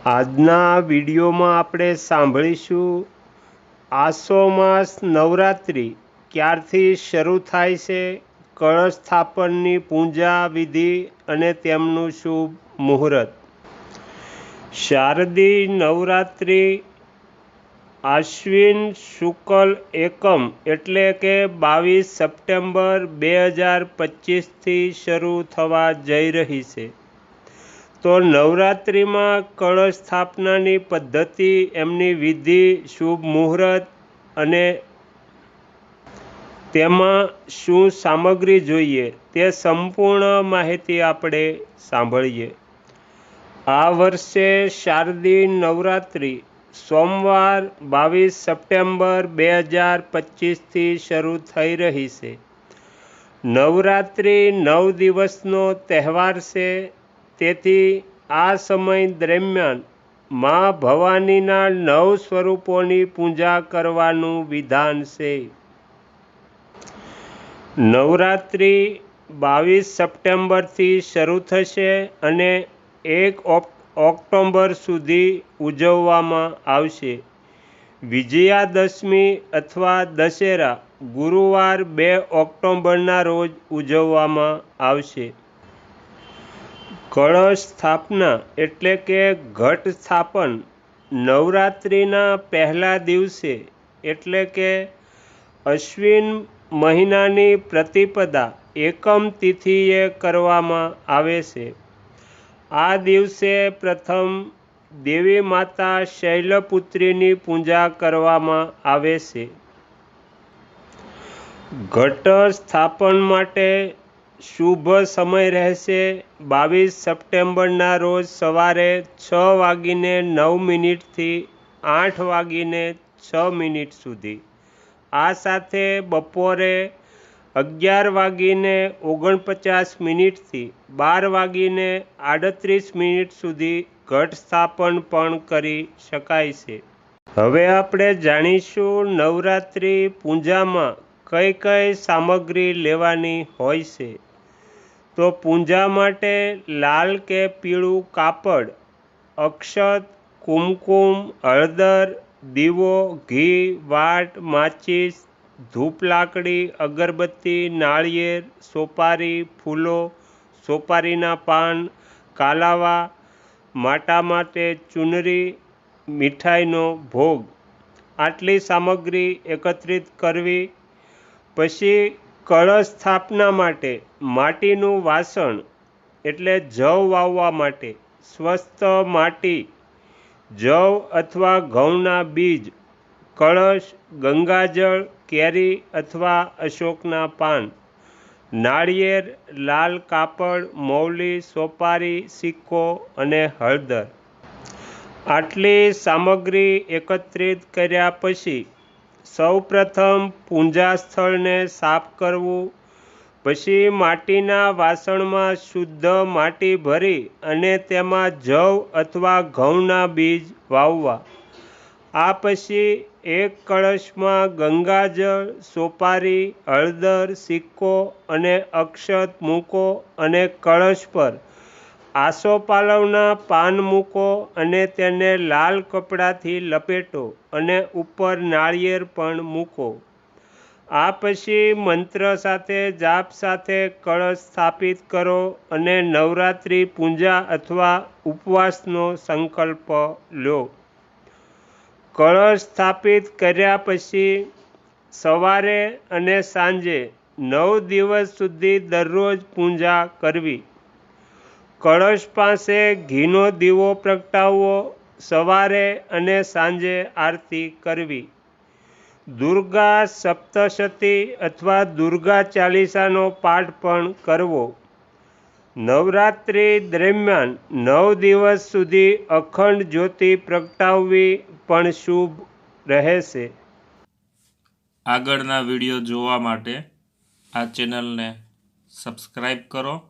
આજના વિડીયોમાં આપણે સાંભળીશું આસો માસ નવરાત્રિ ક્યારથી શરૂ થાય છે કળશ સ્થાપનની પૂજા વિધિ અને તેમનું શુભ મુહૂર્ત. શારદી નવરાત્રિ આશ્વિન શુકલ એકમ એટલે કે બાવીસ સપ્ટેમ્બર બે હજાર પચીસથી શરૂ થવા જઈ રહી છે. તો નવરાત્રિમાં કળશ સ્થાપનાની પદ્ધતિ, એમની વિધિ, શુભ મુહૂર્ત અને તેમાં શું સામગ્રી જોઈએ તે સંપૂર્ણ માહિતી આપણે સાંભળીએ. આ વર્ષે શારદી નવરાત્રિ સોમવાર બાવીસ સપ્ટેમ્બર બે હજાર પચીસથી શરૂ થઈ રહી છે. નવરાત્રિ નવ દિવસનો તહેવાર છે. તેથી આ સમય દરમિયાન મા ભવાનીના નવ સ્વરૂપોની પૂજા કરવાનું વિધાન છે. નવરાત્રિ બાવીસ સપ્ટેમ્બરથી શરૂ થશે અને એક ઓક્ટોબર સુધી ઉજવવામાં આવશે. વિજયાદશમી અથવા દશેરા ગુરુવાર બે ઓક્ટોબરના રોજ ઉજવવામાં આવશે. કળશ સ્થાપના એટલે કે ઘટ સ્થાપન નવરાત્રિના પહેલા દિવસે એટલે કે અશ્વિન મહિનાની પ્રતિપદા એકમ તિથિએ કરવામાં આવે છે. આ દિવસે પ્રથમ દેવી માતા શૈલપુત્રીની પૂજા કરવામાં આવે છે. ઘટ સ્થાપન માટે શુભ સમય રહેશે. બાવીસ સપ્ટેમ્બરના રોજ સવારે છ વાગીને નવ મિનિટથી આઠ વાગીને છ મિનિટ સુધી. આ સાથે બપોરે અગિયાર વાગીને ઓગણપચાસ મિનિટથી બાર વાગીને આડત્રીસ મિનિટ સુધી ઘટ સ્થાપન પણ કરી શકાય છે. હવે આપણે જાણીશું નવરાત્રિ પૂજામાં કઈ કઈ સામગ્રી લેવાની હોય છે. તો પૂજા માટે લાલ કે પીળું કાપડ, અક્ષત, કુમકુમ, હળદર, દીવો, ઘી, વાટ, માચીસ, ધૂપ લાકડી, અગરબત્તી, નાળિયેર, સોપારી, ફૂલો, સોપારીના પાન, કાલાવા, માટા માટે ચૂનરી, મીઠાઈનો ભોગ. આટલી સામગ્રી એકત્રિત કરવી. પછી કળશ સ્થાપના માટે, માટીનું વાસણ એટલે જવ વાવવા માટે, સ્વસ્થ માટી, જવ અથવા ઘઉંના બીજ, કળશ, ગંગાજળ, કેરી અથવા અશોકના પાન, નાળિયેર, લાલ કાપડ, મૌલી, સોપારી, સિક્કો અને હળદર. આટલી સામગ્રી એકત્રિત કર્યા પછી સૌપ્રથમ પૂજા સ્થળને સાફ કરવું, પછી માટીના વાસણમાં શુદ્ધ માટી ભરી અને તેમાં જવ અથવા ઘઉંના બીજ વાવવા. આ પછી એક કળશમાં ગંગાજળ, સોપારી, હળદર, સિક્કો અને અક્ષત મૂકો અને કળશ પર આસોપાલવના પાન મૂકો અને તેને લાલ કપડાથી લપેટો અને ઉપર નાળિયેર પણ મૂકો. આ પછી મંત્ર સાથે જાપ સાથે કળશ સ્થાપિત કરો અને નવરાત્રિ પૂજા અથવા ઉપવાસનો સંકલ્પ લો. કળશ સ્થાપિત કર્યા પછી સવારે અને સાંજે નવ દિવસ સુધી દરરોજ પૂજા કરવી. કળશ પાસે ઘીનો દીવો પ્રગટાવવો, સવારે અને સાંજે આરતી કરવી. દુર્ગા સપ્તશતી અથવા દુર્ગા ચાલીસાનો પાઠ પણ કરવો. નવરાત્રિ દરમિયાન નવ દિવસ સુધી અખંડ જ્યોતિ પ્રગટાવવી પણ શુભ રહેશે. આગળના વીડિયો જોવા માટે આ ચેનલને સબસ્ક્રાઈબ કરો.